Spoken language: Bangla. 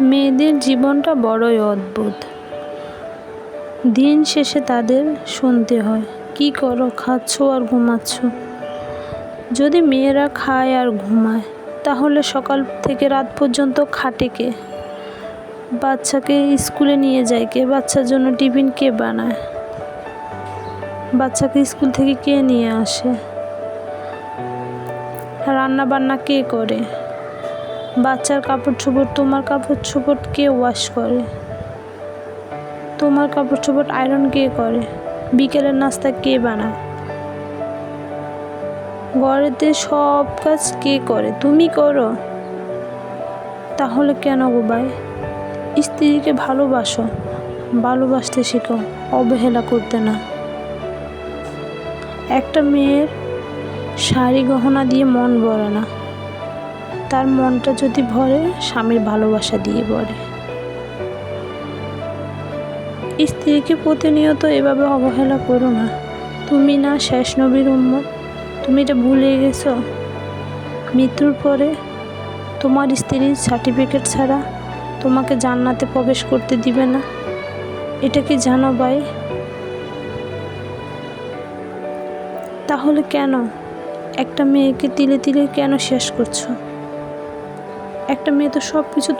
মেয়েদের জীবনটা বড়ই অদ্ভুত। দিন শেষে তাদের শুনতে হয়, কি করো, খাচ্ছ আর ঘুমাচ্ছ? যদি মেয়েরা খায় আর ঘুমায়, তাহলে সকাল থেকে রাত পর্যন্ত খাটে কে? বাচ্চাকে স্কুলে নিয়ে যায় কে? বাচ্চার জন্য টিফিন কে বানায়? বাচ্চাকে স্কুল থেকে কে নিয়ে আসে? রান্না বান্না কে করে? বাচ্চার কাপড় চোপড় তোমার কাপড় চোপড় কে ওয়াশ করে? তোমার কাপড় চোপড় আয়রন কে করে? বিকেলের নাস্তা কে বানায়? ঘরেতে সব কাজ কে করে? তুমি করো। তাহলে কেন গো ভাই? স্ত্রীকে ভালোবাসো। ভালোবাসতে শেখো, অবহেলা করতে না। একটা মেয়ের শাড়ি গহনা দিয়ে মন ভরে না। তার মনটা যদি ভরে, স্বামীর ভালোবাসা দিয়ে ভরে। স্ত্রীকে প্রতিনিয়ত এভাবে অবহেলা করো না। তুমি না শেষ নবীর উম্মত, তুমি এটা ভুলে গেছো। মৃত্যুর পরে তোমার স্ত্রীর সার্টিফিকেট ছাড়া তোমাকে জান্নাতে প্রবেশ করতে দিবে না। এটা কি জানো ভাই? তাহলে কেন? একটা মেয়েকে তিলে তিলে কেন শেষ করছ? একটা মেয়ে তো সব কিছু